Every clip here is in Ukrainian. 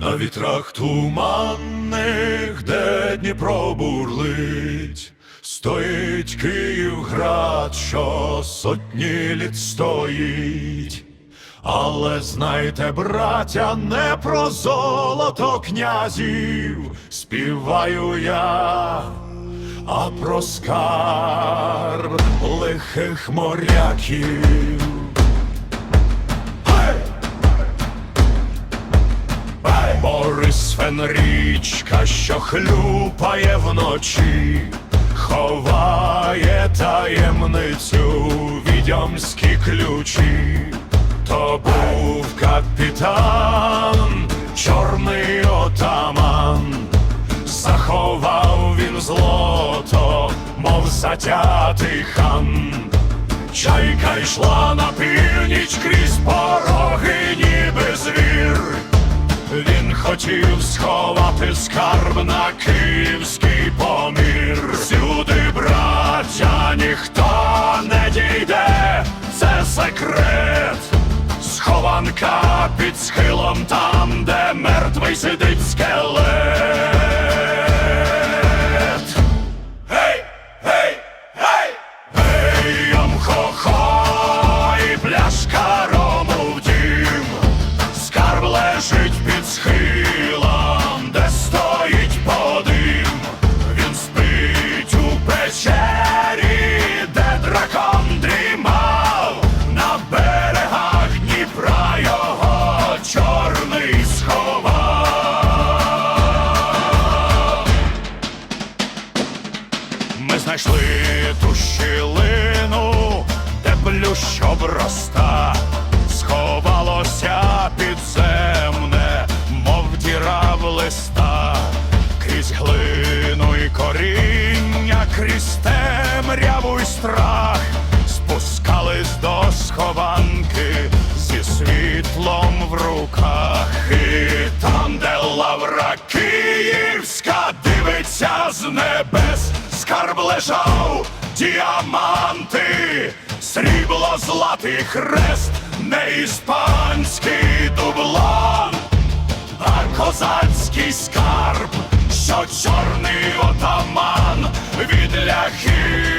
На вітрах туманних, де Дніпро бурлить, стоїть Київград, що сотні літ стоїть. Але знайте, браття, не про золото князів співаю я, а про скарб лихих моряків. Борис Фенрічка, що хлюпає вночі, ховає таємницю відьомські ключі. То був капітан, чорний отаман, заховав він злото, мов затятий хан. Чайка йшла на північ крізь пороги, сховати скарб на київський помір. сюди, браття, ніхто не дійде, це секрет. Схованка під схилом там, де мертвий сидить скелет. Знайшли ту щілину, де плющ оброста, сховалося підземне, мов діра в листа, крізь глину і коріння, крізь темряву й страх, спускались до схованки зі світлом в руках, і там, де лавра київська дивиться з небес, скарб лежав, діаманти, срібло златий хрест, не іспанський дублон, а козацький скарб, що чорний отаман від ляхів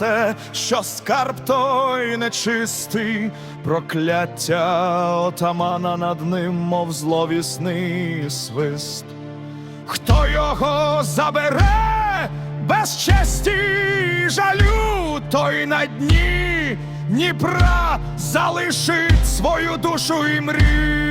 пірате, що скарб той нечистий, прокляття отамана над ним, мов зловісний свист. Хто його забере без честі жалю, той на дні Дніпра залишить свою душу і мрію.